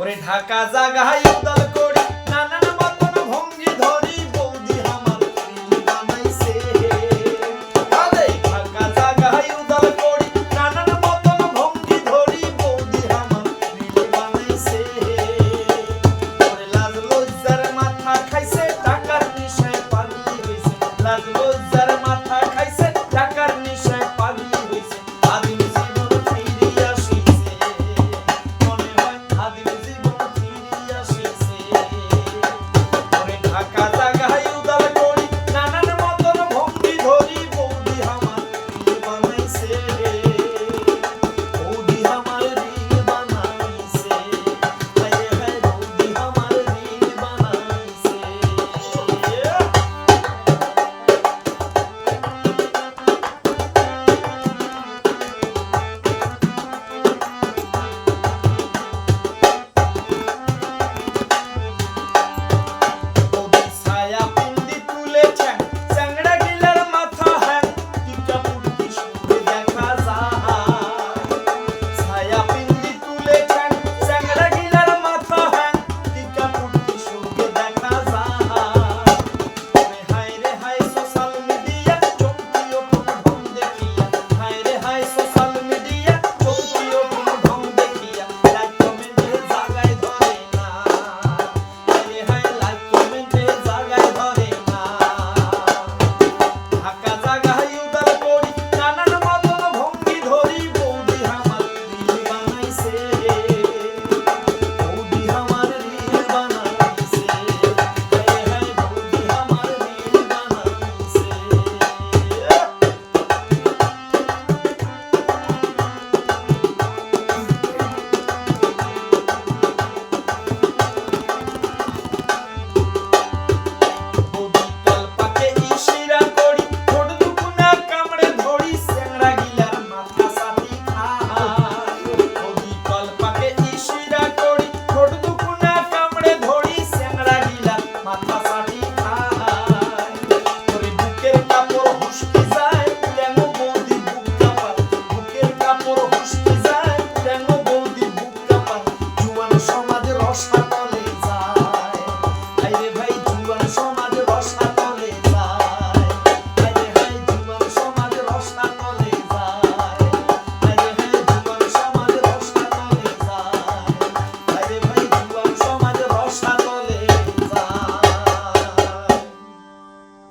ওরে ঢাকা জাগাই উদ্দাল নানান মতন ভঙ্গি ধরি, বৌদি আমার বানাইছে। ঢাকা জাগাই উদ্দাল নানান মতন ভঙ্গি ধরি, বৌদি আমার বানাইছে। ওরে লাজ লজ্জার মাথা খাইছে টাকার নিশায় পানি হইছে লাজ লজ্জা